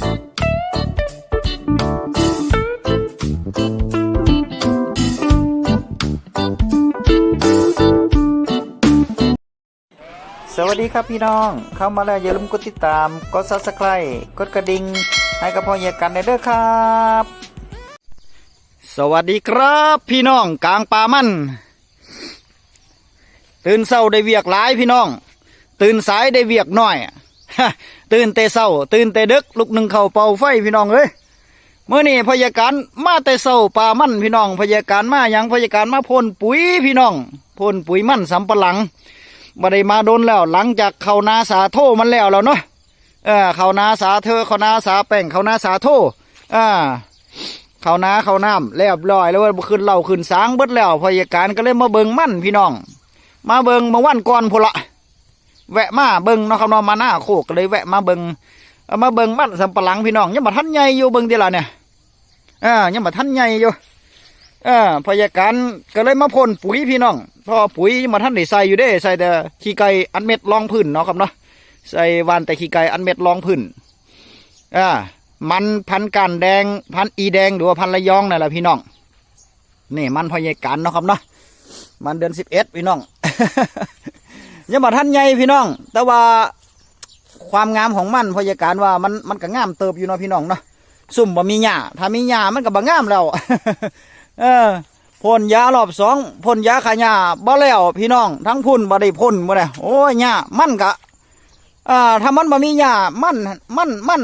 สวัสดีครับพี่น้อง เข้ามาแล้วอย่าลืมกดติดตาม กด subscribe กดกระดิ่งให้กับพ่อเหยกันในเด้อครับ สวัสดีครับพี่น้องกลางป่ามันตื่นเศร้าได้เวียกหลายพี่น้อง ตื่นสายได้เวียกน้อย ตื่นแต่เศร้า ตื่นแต่ดึกลุกหนึ่งเข่าเป่าไฟพี่น้องเอ้ยเมื่อนี้พยาการมาแต่เศร้าป่ามั่นพี่น้องพยาการมาอย่างพยาการมาพ่นปุ๋ยพี่น้องพ่นปุ๋ยมั่นสำปะหลังบ่ได้มาโดนแล้ว หลังจากเขานาสาโทมันแล้วแล้วเนาะเออเขานาสาเธอเขานาสาแป้งเขานาสาโทอ่าเขานาเขาน้ำเรียบร้อยแล้วว่าขึ้นเหล่าขึ้นสางเบิดแล้วพยาการก็เลยมาเบิงมั่นพี่น้อง มาเบิงมาวันก่อนพละ แวะมาเบิงเนาะครับเนาะมาหน้าโคกเลยแวะมาเบิงมาเบิงมั่นสำปะหลังพี่น้องยังมาทันใหญ่อยู่เบิงเดียวละเนี่ยอ่ายังมาทันใหญ่อยู่เออพยาการก็เลยมาพ่นปุ๋ยพี่น้องเพราะปุ๋ยมาท่านได้ใส่อยู่เด้ใส่แต่ขี้ไก่อันเม็ดรองพื้นเนาะครับเนาะใส่วานแต่ขี้ไก่อันเม็ดรองพื้นอ่ามันพันกันแดงพันอีแดงหรือว่าพันระยองนั่นแหละพี่น้องนี่มันพยาการเนาะครับเนาะมันเดือนสิบเอ็ดพี่น้อง ยังมาท่านใหญ่พี่น้อง แต่ว่าความงามของมันพยาการว่ามันมันก็งามเติบอยู่เนาะพี่น้องเนาะซุ่มบ่มีหญ้าถ้ามีหญ้ามันก็บ่งามแล้วเออพ่นยารอบสองพ่นยาขายาบ่แล้วพี่น้อง ทั้งพุ่นบ่ได้พ่นบ่ได้โอ้ยหญ้ามันกะอ่าถ้ามันบ่มีหญ้ามันมันมัน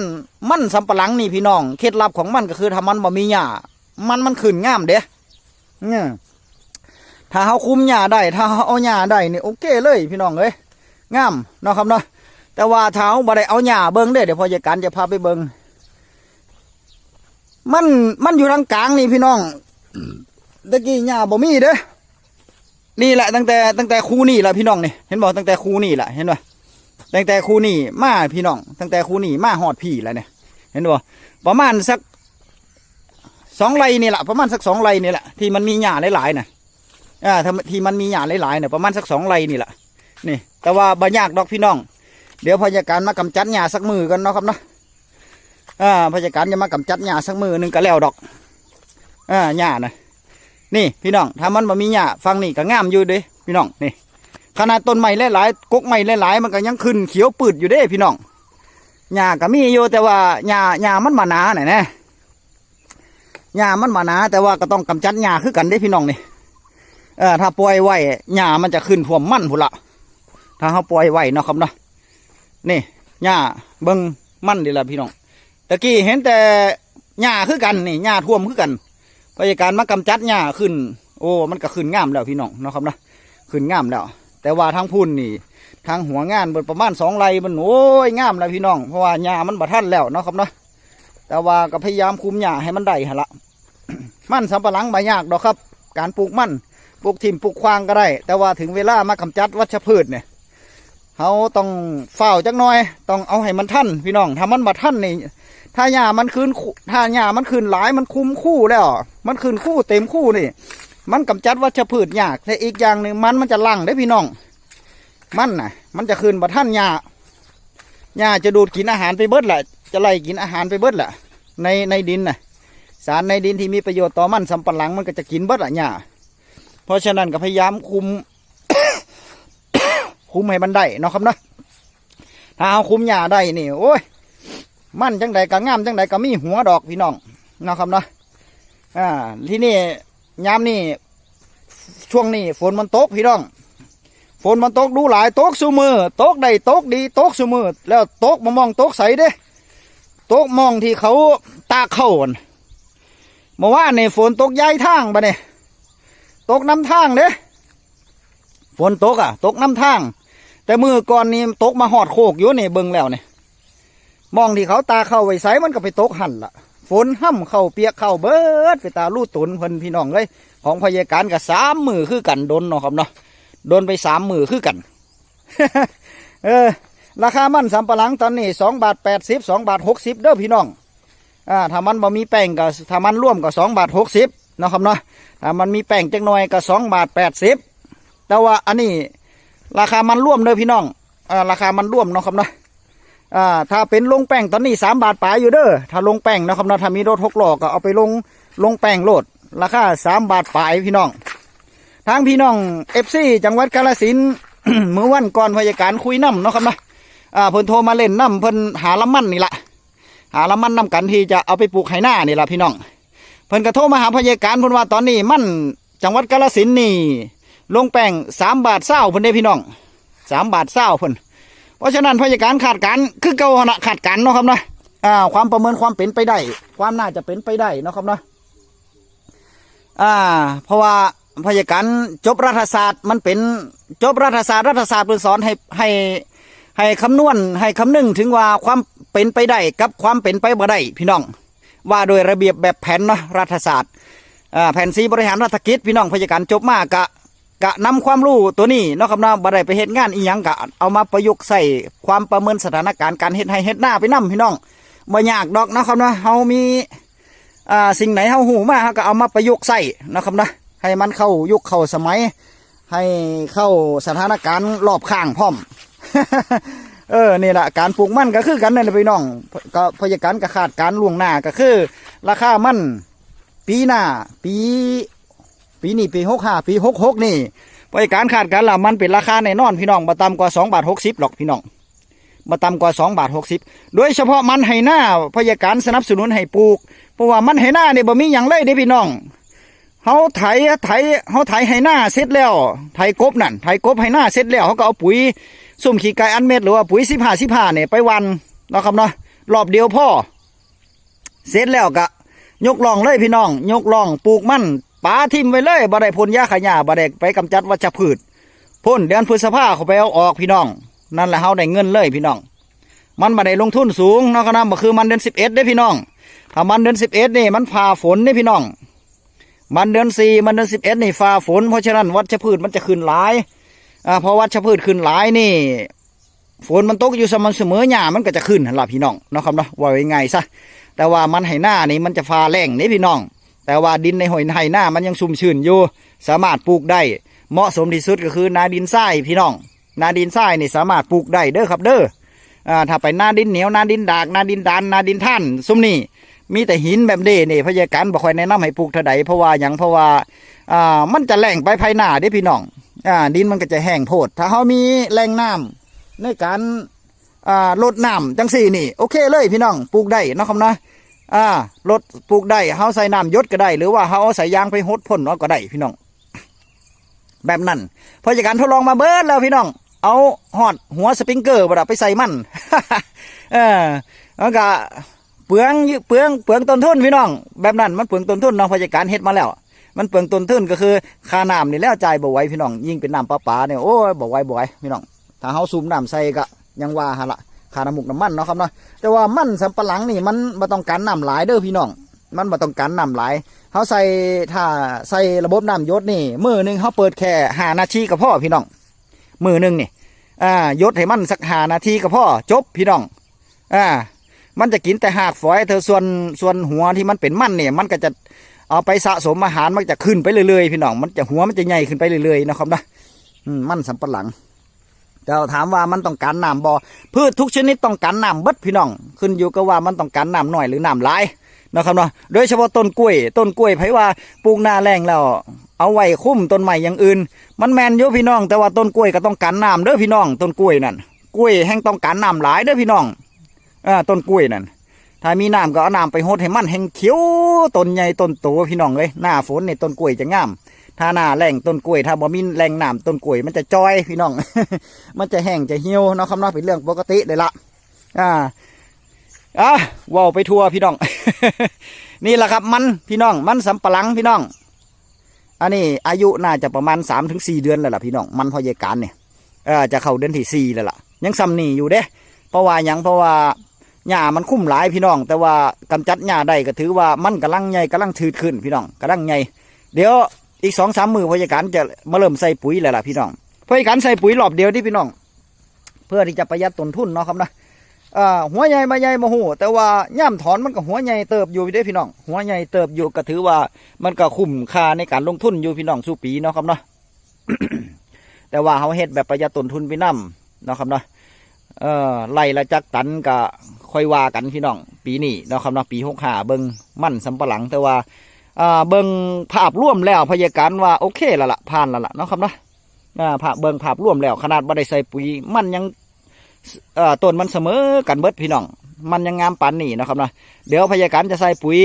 มันสำปะหลังนี่พี่น้องเคล็ดลับของมันก็คือถ้ามันบ่มีหญ้ามันมันขึ้นงามเด้เนี่ย ถ้าเฮาคุมหญ้าได้ถ้าเฮาเอาหญ้าได้นี่โอเคเลยพี่น้องเอ้ยงามเนาะครับเนาะแต่ว่าถ้าเฮาบ่ได้เอาหญ้าเบิ่งเด้เดี๋ยวพอจะการจะพาไปเบิ่งมันมันอยู่ทางกลางนี่พี่น้องตะกี้หญ้าบ่มีเด้อนี่แหละตั้งแต่ตั้งแต่คูนี่แหละพี่น้องนี่เห็นบอกตั้งแต่คูนี่แหละเห็นป่ะตั้งแต่คูนี่มาพี่น้อง ตั้งแต่คูนี่มาหอดพี่แล้วเนี่ยเห็นบ่ประมาณสักสองไรนี่แหละประมาณสักสองไรนี่แหละที่มันมีหญ้าหลายๆน่ะ อ่าที่มันมีหญ้าหลายๆเนี่ยประมาณสักสองไรนี่แหละนี่ แต่ว่าบ่ยากดอกพี่น้อง เดี๋ยวพยาการมากำจัดหญ้าสักมือกันเนาะครับเนาะอ่าพยาการจะมากำจัดหญ้าสักมือหนึ่งก็แล้วดอกอ่าหญ้าน่ะนี่พี่น้องถ้ามันบ่มีหญ้าฟังนี่ก็งามอยู่เด้พี่น้องนี่ขนาดต้นไม้หลายๆกกไม้หลายๆมันก็ยังขึ้นเขียวปืดอยู่เด้พี่น้องหญ้าก็มีอยู่แต่ว่าหญ้าหญ้ามันมาหนาหน่อยนะหญ้ามันมาหนาแต่ว่าก็ต้องกำจัดหญ้าคือกันเด้พี่น้องนี่ เออถ้าปล่อยไว้หญ้ามันจะขึ้นท่วมมันพุ่นละถ้าเขาปล่อยไว้เนาะครับเนาะนี่หญ้าเบิ่งมันดีละพี่น้องตะกี้เห็นแต่หญ้าคือกันนี่หญ้าท่วมคือกันพยาการมากำจัดหญ้าขึ้น โอ้ มันก็ขึ้นงามแล้วพี่น้องเนาะครับนะขึ้นงามแล้ว แต่ว่าทางพุ่นนี่ ทางหัวงานบนประมาณสองไร่มันโอ้ยงามแล้วพี่น้องเพราะว่าหญ้ามันบะทันแล้วเนาะครับเนาะแต่ว่าก็พยายามคุมหญ้าให้มันได้หนละมันสำปะหลังไม่ยากดอกครับ การปลูกมัน ปลูกทิมปลูกควางก็ได้ แต่ว่าถึงเวลามากำจัดวัชพืชเนี่ยเขาต้องเฝ้าจักหน่อย ต้องเอาให้มันทันพี่น้องถ้ามันบะทันนี่ถ้าหญ้ามันคืนถ้าหญ้ามันคืนหลายมันคุ้มคู่แล้ว มันคืนคู่เต็มคู่นี่ มันกำจัดวัชพืชยากแต่อีกอย่างหนึ่งมันมันจะลั่งได้พี่น้อง มันน่ะ มันจะคืนบัท่านหญ้าหญ้าจะดูดกินอาหารไปเบิดแหละ จะไล่กินอาหารไปเบิดแหละในในดินน่ะ สารในดินที่มีประโยชน์ต่อมันสำปะหลังมันก็จะกินเบิดอะหญ้า เพราะฉะนั้นก็พยายามคุม คุมให้มันได้เนาะครับเนาะถ้าเอาคุมหญ้าได้นี่โอ้ย มันจังใดก็งามจังใดก็มีหัวดอกพี่น้องเนาะครับเนาะอ่า ที่นี่ยามนี่ช่วงนี้ฝนมันตกพี่น้องฝนมันตกดูหลายตกสูมือตกได้ตกดีตกสูมือแล้วตกมามองตกใสเด้ตกมองที่เขาตาเข้าอั่นเมื่อวานนี่ฝนตกย้ายทางบะเนี่ย ตกน้ำทางเด้ฝนตกอะ ตกน้ำทาง แต่มือก่อนนี่ตกมาหอดโคกอยู่นี่เบิ่งแล้วเนี่ยมองที่เขาตาเข้าไว้ใสมันก็ไปตกหันละฝนห้ำเข้าเปียกเข้าเบิดไปตาลู่ตุนเพิ่นพี่น้องเลยของพยาการกับสามมือคือกันโดนเนาะครับเนาะโดนไปสามมือคือกัน เออ ราคามันสำปะหลังตอนนี้สองบาทแปดสิบสองบาทหกสิบเด้อพี่น้องอ่าถ้ามันบ่มีแป้งก็ถ้ามันร่วมก็สองบาทหกสิบ นะครับเนาะถ้ามันมีแป้งจักหน่อยก็สองบาทแปดสิบแต่ว่าอันนี้ราคามันร่วมเด้อพี่น้องอ่าราคามันร่วมเนาะครับเนาะอ่าถ้าเป็นลงแป้งตอนนี้สามบาทปลายอยู่เด้อถ้าลงแป้งนะครับเนาะถ้ามีรถหกล้อก็เอาไปลงลงแป้งโลดราคาสามบาทปลายพี่น้องทางพี่น้องเอฟซีจังหวัดกาฬสินเมื่อวันก่อนพยาการคุยน้ำเนาะครับเนาะอ่าเพิ่นโทรมาเล่นน้ำเพิ่นหาละมันนี่ละหาละมันน้ำกันที่จะเอาไปปลูกไหหน้านี่ละพี่น้อง เพิ่นก็โทรมาหาพยาการเพิ่นว่าตอนนี้มันจังหวัดกาฬสินนี่ ลงแป้งสามบาทเศร้าเพิ่นได้พี่น้องสามบาทเศร้าเพิ่นเพราะฉะนั้นพยาการขาดการคือเก่าหนะขาดการเนาะครับเนาะอ่าความประเมินความเป็นไปได้ ความน่าจะเป็นไปได้เนาะครับเนาะอ่า เพราะว่าพยาการจบรัฐศาสตร์มันเป็นจบรัฐศาสตร์รัฐศาสตร์เพิ่นสอนให้ให้ให้คำนวณให้คำนึงถึงว่าความเป็นไปได้กับความเป็นไปบ่ได้พี่น้อง ว่าโดยระเบียบแบบแผนเนาะรัฐศาสตร์แผนสีบริหารรัฐกิจพี่น้องพยาการจบมากะกะนำความรู้ตัวนี้นาะครับนาะบ่ได้ไปเฮ็ดงานอีหยังกะเอามาประยุกต์ใส่ความประเมินสถานการณ์การเฮ็ดให้เฮ็ดหน้าไปนํพี่น้องบ่ยากดอกนะครับนาะเฮามีอ่าสิ่งไหนเฮาหูมาเฮาก็เอามาประยุกต์ใส่นะครับนาะให้มันเข้ายุคเข้าสมัย ให้เข้าสถานการณ์รอบข้างพร้อม เออนี่แหละการปลูกมันก็คือกันนั่นแหละพี่น้องก็พยาการก็คาดการล่วงหน้าก็คือ ราคามันปีหน้าปี ปีนี้ปีหกห้าปีหกหกนี่บริการขาดการละมันเป็นราคาแน่นอนพี่น้องมาต่ำกว่าสองบาทหกสิบหรอกพี่น้องมาต่ำกว่าสองบาทหกสิบโดยเฉพาะมันไหหน้าพยาการสนับสนุนให้ปลูกเพราะว่ามันไหหน้าเนี่ยบ่มีอย่างเลยเด้พี่น้องเฮาไถไถเฮาไถไหหน้าเสร็จแล้วไถกบนั่นไถกบไหหน้าเสร็จแล้วเขาก็เอาปุ๋ย ซุ่มขี้ไก่อันเม็ดหรือว่าปุ๋ยสิบห้าสิบห้าเนี่ยไปวันเนาะครับเนาะรอบเดียวพ่อเสร็จแล้วก็ยกล่องเลยพี่น้อง ยกล่องปลูกมันปาทิมไว้เลยบ่ได้พ่นยาขยะบ่ได้ไปกำจัดวัชพืชพ่นเดือนพฤษภาเขาไปเอาออกพี่น้อง นั่นแหละเฮาได้เงินเลยพี่น้อง มันบ่ได้ลงทุนสูงเนาะครับบ่คือมันเดือนสิบเอ็ดได้พี่น้องถ้ามันเดือนสิบเอ็ดนี่มันผ่าฝนนี่พี่น้อง มันเดือนสี่มันเดือนสิบเอ็ดนี่ฟ้าฝนเพราะฉะนั้นวัชพืชมันจะขึ้นหลาย อ่าพอวัชพืชขึ้นหลายนี่ฝนมันตกอยู่สม่ำเสมอหญ้ามันก็จะขึ้นหล่ะพี่น้องเนาะครับเนาะว่าไว้ไงซะแต่ว่ามันไหหน้านี่มันจะฟ้าแรงนี่พี่น้อง แต่ว่าดินในหอยไหหน้ามันยังชุ่มชื้นอยู่ สามารถปลูกได้ เหมาะสมที่สุดก็คือนาดินทรายพี่น้อง นาดินทรายนี่สามารถปลูกได้เด้อครับเด้ออ่าถ้าไปนาดินเหนียวนาดินดากนาดินดานนาดินท่านซุมนี่มีแต่หินแบบเด้นี่พยาการบ่คอยแนะนำให้ปลูกเท่าใดเพราะว่าหยังเพราะว่าอ่ามันจะแหล่งไปภายหน้าเด้พี่น้อง อ่าดินมันก็จะแห้งโพด ถ้าเฮามีแหล่งน้ำในการอ่าลดน้ำจังสี่นี่ โอเคเลยพี่น้องปลูกได้นะครับนะอ่ารถปลูกได้เฮาใส่น้ำยศก็ได้ หรือว่าเฮาใส่ยางไปหดพ่นก็ได้พี่น้อง แบบนั้นพอจากการทดลองมาเบิร์ดแล้วพี่น้อง เอาหอดหัวสปริงเกอร์บ่ดไปใส่มันเออแล้วก็เปลืองเปลืองเปลืองต้นทุนพี่น้อง แบบนั้นมันเปลืองต้นทุนเนาะพอจากการเฮ็ดมาแล้ว มันเปลืองต้นทุนก็คือค่าน้ำนี่แล้วจ่ายบ่ไหวพี่น้องยิ่งเป็นน้ำประปาเนี่ยโอ้ยบ่ไหวบ่ไหวพี่น้องถ้าเฮาซูมน้ำใส่ก็ยังว่าหั่นละค่าน้ำมุกน้ำมันเนาะครับเนาะแต่ว่ามันสำปะหลังนี่มันบ่ต้องการน้ำหลายเด้อพี่น้อง มันบ่ต้องการน้ำหลายเฮาใส่ถ้าใส่ระบบน้ำยศนี่มือหนึ่งเฮาเปิดแค่ห้านาทีก็พอพี่น้องมือหนึ่งนี่อ่ายศให้มันสักห้านาทีก็พอจบพี่น้องอ่ามันจะกินแต่หากฝอยเธอส่วนส่วนหัวที่มันเป็นมันเนี่ยมันก็จะ เอาไปสะสมอาหารมันจะขึ้นไปเรื่อยๆพี่น้องมันจะหัวมันจะใหญ่ขึ้นไปเรื่อยๆนะครับนะมันสำปะหลังเจ้าถามว่ามันต้องการน้ำบ่อพืชทุกชนิดต้องการน้ำบดพี่น้อง ขึ้นอยู่กับว่ามันต้องการน้ำหน่อยหรือน้ำหลายนะครับเนาะโดยเฉพาะต้นกล้วย ต้นกล้วยไผว่าปลูกหน้าแรงแล้ว เอาไว้คุ้มต้นใหม่อย่างอื่น มันแมนอยู่พี่น้อง แต่ว่าต้นกล้วยก็ต้องการน้ำเด้อพี่น้อง ต้นกล้วยนั่นกล้วยแห้งต้องการน้ำหลายเด้อพี่น้องอ่าต้นกล้วยนั่น ถ้ามีน้ำก็เอาน้ำไปโหดให้มันแห้งเขียวต้นใหญ่ต้นโตพี่น้องเลยหน้าฝนเนี่ยต้นกล้วยจะงาม ถ้าหน้าแรงต้นกล้วย ถ้าบ่มีแรงน้ำต้นกล้วย มันจะจอยพี่น้อง มันจะแห้งจะเหี่ยวเนาะคำนาะเป็นเรื่องปกติเลยละอ่าอะว้าวไปทัวพี่น้อง นี่แหละครับมันพี่น้องมันสำปะหลังพี่น้อง อันนี้อายุน่าจะประมาณสามถึงสี่เดือนแล้วล่ะพี่น้องมันพอเยการเนี่ยเออจะเข้าเดือนที่สี่แล้วล่ะ ยังซ้ำนี่อยู่เด้ เพราะว่ายังเพราะว่า หญ้ามันคุ้มหลายพี่น้อง แต่ว่ากำจัดหญ้าได้ก็ถือว่ามันกำลังใหญ่กำลังถืดขึ้นพี่น้องกำลังใหญ่เดี๋ยวอีกสองสามมือพยาการจะมาเริ่มใส่ปุ๋ยแล้วล่ะพี่น้องพยาการใส่ปุ๋ยรอบเดียวที่พี่น้อง เพื่อที่จะประหยัดต้นทุนเนาะครับนะหัวใหญ่มาใหญ่มาหูแต่ว่าย่ำถอนมันก็หัวใหญ่เติบอยู่ด้พี่น้อง หัวใหญ่เติบอยู่ก็ถือว่ามันก็คุ้มค่าในการลงทุนอยู่พี่น้องสู่ปีเนาะครับเนาะแต่ว่าเขาเฮ็ดแบบประหยัดต้นทุนไปนํเนาะครับเนาะ เออไล่ละจักตันก็ค่อยว่ากันพี่น้อง ปีนี้เนาะครับเนาะปีหกห้าเบิ่งมั่นสำปะหลังแต่ว่าอ่าเบิ่งภาพร่วมแล้วพยาการว่าโอเคล้วล่ะผ่านล้วล่ะเนาะครับเนาะอ่าภาพเบิ่งภาพร่วมแล้วขนาดบ่ได้ใส่ปุ๋ยมันยังอ่อต้นมันเสมอกันเบิดพี่น้อง มันยังงามปานนี้เนะครับเนาะเดี๋ยวพยาการจะใส่ปุ๋ย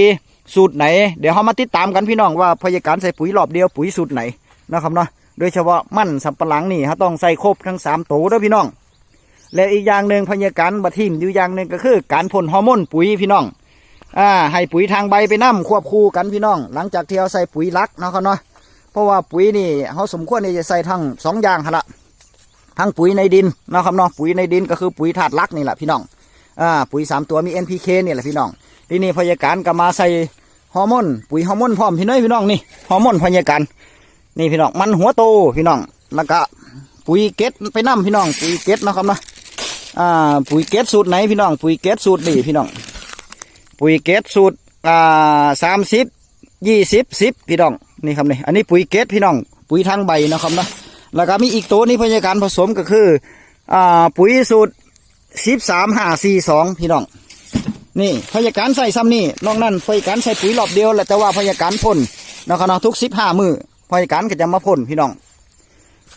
สูตรไหน เดี๋ยวเรามาติดตามกันพี่น้องว่าพยาการใส่ปุ๋ยรอบเดียวปุ๋ยสูตรไหนนะครับเนาะโดยเฉพาะมันสำปะหลังนี่เขาต้องใส่ครบทั้งสามตัวด้อพี่น้อง และอีกอย่างหนึ่งพยาการบัทีมอยู่อย่างหนึ่งก็คือ การพ่นฮอร์โมนปุ๋ยพี่น้องอ่าให้ปุ๋ยทางใบไปน้ำควบคู่กันพี่น้อง หลังจากที่เราใส่ปุ๋ยลักเนาะครับเนาะเพราะว่าปุ๋ยนี่เขาสมควรที่จะใส่ทั้งสองอย่างหั่นละทั้งปุ๋ยในดินเนาะครับเนาะปุ๋ยในดินก็คือปุ๋ยธาตุหลักนี่แหละพี่น้องอ่าปุ๋ยสามตัวมี NPK นี่แหละพี่น้องทีนี้พยาการก็มาใส่ฮอร์โมนปุ๋ยฮอร์โมนพร้อมพี่น้อยพี่น้องนี่ฮอร์โมนพยาการนี่พี่น้องมันหัวโตพี่น้องแล้วก็ปุ๋ยเก็ดไปน้ำพี่น้องปุ๋ยเก็ดเนะครับเนาะ อ่า ปุ๋ยเกตสูตรไหนพี่น้อง ปุ๋ยเกตสูตรนี่พี่น้อง ปุ๋ยเกตสูตร อ่าสามสิบยี่สิบสิบพี่น้อง นี่ครับนี่ อันนี้ปุ๋ยเกตพี่น้อง ปุ๋ยทางใบนะครับนะแล้วก็มีอีกตัวนี้พยาการผสมก็คือ อ่า ปุ๋ยสูตรสิบสามห้าสี่สองพี่น้อง นี่พยาการใส่ซ้ำนี่นอกนั้นพยาการใส่ปุ๋ยรอบเดียวแหละแต่ว่าพยาการพ่นนะครับนะทุกสิบห้ามือพยาการก็จะมาพ่นพี่น้อง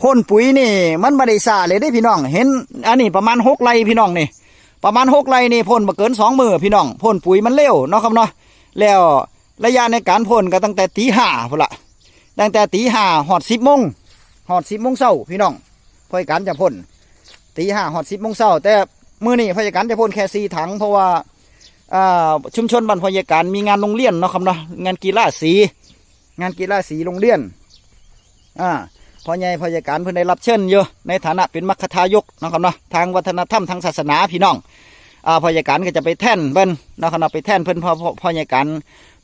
พ่นปุ๋ยนี่ มันไม่ได้ซาเลยได้พี่น้อง เห็น อันนี้ประมาณหกไร่พี่น้องนี่ ประมาณหกไร่นี่พ่นมาเกินสองมือพี่น้องพ่นปุ๋ยมันเร็วเนาะครับเนาะแล้วระยะในการพ่นก็ตั้งแต่ตีห้าพุ่นละตั้งแต่ตีห้าหอดสิบโมงหอดสิบโมงเช้าพี่น้องพยการจะพ่นตีห้าหอดสิบโมงเช้าแต่มื่อนี่พยการจะพ่นแค่สี่ถัง เพราะว่าอ่าชุมชนบ้านพยการมีงานโรงเรียนเนาะครับเนาะงานกีฬาสี งานกีฬาสีโรงเรียนอ่า พ่อใหญ่พ่อใหญ่การเพิ่นได้รับเชิญเยอะในฐานะเป็นมัคคทายกนะครับเนาะทางวัฒนธรรมทางศาสนาพี่น้องอ่าพ่อใหญ่การก็จะไปแท่นเพิ่นนะครับเนาะไปแท่นเพิ่นพ่อพ่อใหญ่การ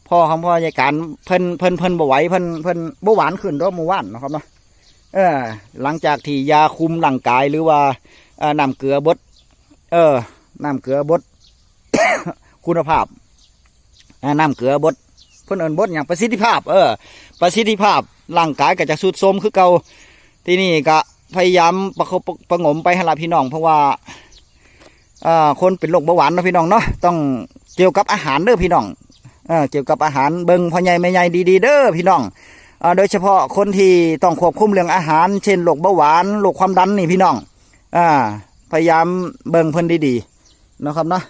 พ่อของพ่อใหญ่การเพิ่นเพิ่นเพิ่นบ่ไหวเพิ่นเพิ่นบ่หวานขึ้นรอบเมื่อวานนะครับเนาะเออหลังจากที่ยาคุมร่างกายหรือว่าเอ่อน้ำเกลือบดเออน้ำเกลือบดคุณภาพน้ำเกลือบดเพิ่นเอิ้นบดอย่างประสิทธิภาพ เออ ประสิทธิภาพ ร่างกายก็จะสุดโทรมคือเก่าที่นี่ก็พยายามประคบประงมไปให้ละพี่น้อง เพราะว่าคนเป็นโรคเบาหวานนะพี่น้องเนาะต้องเกี่ยวกับอาหารเด้อพี่น้องเอเกี่ยวกับอาหารเบิ่งพ่อใหญ่แม่ใหญ่ดีๆเด้อพี่น้องอโดยเฉพาะคนที่ต้องควบคุมเรื่องอาหาร เช่นโรคเบาหวานโรคความดันนี่พี่น้องอพยายามเบิ่งเพิ่นดีๆนะครับเนาะ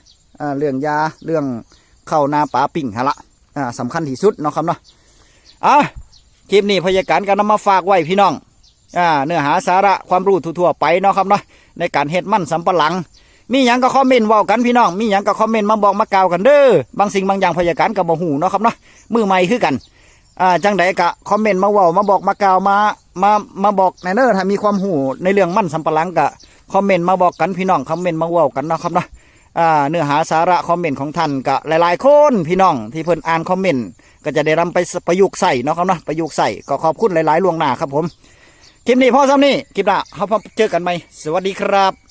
เรื่องยาเรื่องเข้าวนาป่าปิ่งฮะละอ่าสำคัญที่สุดนะครับเนาะอะ คลิปนี้พยาการก็นำมาฝากไว้พี่น้องอ่าเนื้อหาสาระความรู้ทั่วๆไปเนาะครับเนาะในการเฮ็ดมั่นสำปะหลัง มีหยังก็คอมเมนต์ว้ากันพี่น้อง มีหยังก็คอมเมนต์มาบอกมากล่าวกันเด้อบางสิ่งบางอย่างพยาการก็บ่ฮู้เนาะครับเนาะมือใหม่คือกันอ่าจังใดก็คอมเมนต์มาเว้ามาบอกมากล่าวมามามาบอกในเด้อถ้ามีความฮู้ในเรื่องมั่นสำปะหลังก็คอมเมนต์มาบอกกันพี่น้องคอมเมนต์มาเว้ากันเนาะครับเนาะอ่าเนื้อหาสาระคอมเมนต์ของท่านก็หลายๆคนพี่น้องที่เพิ่นอ่านคอมเมนต์ ก็จะได้นำไปประยุกต์ใส่เนาะครับเนาะประยุกต์ใส่ก็ขอบคุณหลายๆล่วงหน้าครับผมคลิปนี้พ่อซ้ำนี่คลิปหน้าเขาพบเจอกันไหมสวัสดีครับ